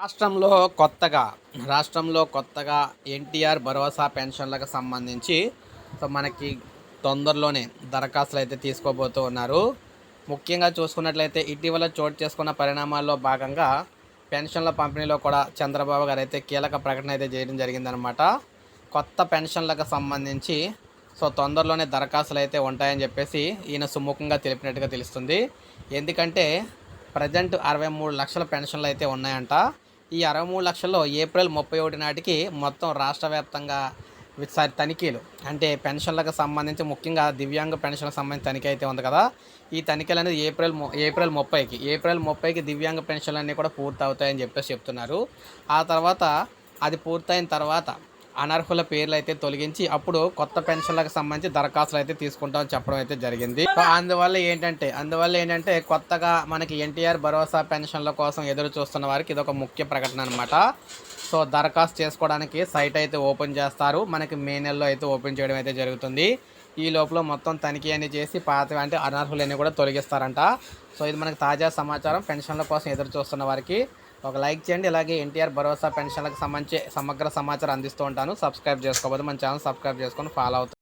రాష్ట్రంలో కొత్తగా రాష్ట్రంలో కొత్తగా ఎన్టీఆర్ భరోసా పెన్షన్లకు సంబంధించి సో మనకి తొందరలోనే దరఖాస్తులు అయితే తీసుకోబోతూ ఉన్నారు. ముఖ్యంగా చూసుకున్నట్లయితే ఇటీవల చోటు చేసుకున్న పరిణామాల్లో భాగంగా పెన్షన్ల పంపిణీలో కూడా చంద్రబాబు గారు అయితే కీలక ప్రకటన అయితే చేయడం జరిగిందనమాట కొత్త పెన్షన్లకు సంబంధించి సో తొందరలోనే దరఖాస్తులు అయితే ఉంటాయని చెప్పేసి ఈయన సుముఖంగా తెలిపినట్టుగా తెలుస్తుంది. ఎందుకంటే ప్రజెంట్ అరవై మూడు లక్షల పెన్షన్లు అయితే ఉన్నాయంట. ఈ అరవై మూడు లక్షల్లో ఏప్రిల్ ముప్పై ఒకటి నాటికి మొత్తం రాష్ట్ర వ్యాప్తంగా సారి తనిఖీలు. అంటే పెన్షన్లకు సంబంధించి ముఖ్యంగా దివ్యాంగ పెన్షన్లకు సంబంధించి తనిఖీ అయితే ఉంది కదా. ఈ తనిఖీలు అనేది ఏప్రిల్ ఏప్రిల్ ముప్పైకి ఏప్రిల్ ముప్పైకి దివ్యాంగ పెన్షన్లు అన్నీ కూడా పూర్తి అవుతాయని చెప్పేసి చెప్తున్నారు. ఆ తర్వాత అది పూర్తయిన తర్వాత అనర్హుల పేర్లు అయితే తొలగించి అప్పుడు కొత్త పెన్షన్లకు సంబంధించి దరఖాస్తులు అయితే తీసుకుంటామని చెప్పడం అయితే జరిగింది. సో అందువల్ల ఏంటంటే అందువల్ల ఏంటంటే కొత్తగా మనకి ఎన్టీఆర్ భరోసా పెన్షన్ల కోసం ఎదురు చూస్తున్న వారికి ఇది ఒక ముఖ్య ప్రకటన అనమాట సో దరఖాస్తు చేసుకోవడానికి సైట్ అయితే ఓపెన్ చేస్తారు. మనకి మే నెలలో అయితే ఓపెన్ చేయడం అయితే జరుగుతుంది. ఈ లోపల మొత్తం తనిఖీ అని చేసి పాత అంటే అనర్హులన్నీ కూడా తొలగిస్తారంట. సో ఇది మనకి తాజా సమాచారం. పెన్షన్ల కోసం ఎదురు చూస్తున్న వారికి ఒక లైక్ చేయండి అలాగే ఎన్టీఆర్ భరోసా పెన్షన్లకు సంబంధించి సమగ్ర సమాచారం అందిస్తూ ఉంటాను. సబ్స్క్రైబ్ చేసుకోకపోతే మన ఛానల్ సబ్స్క్రైబ్ చేసుకొని ఫాలో అవుతుంది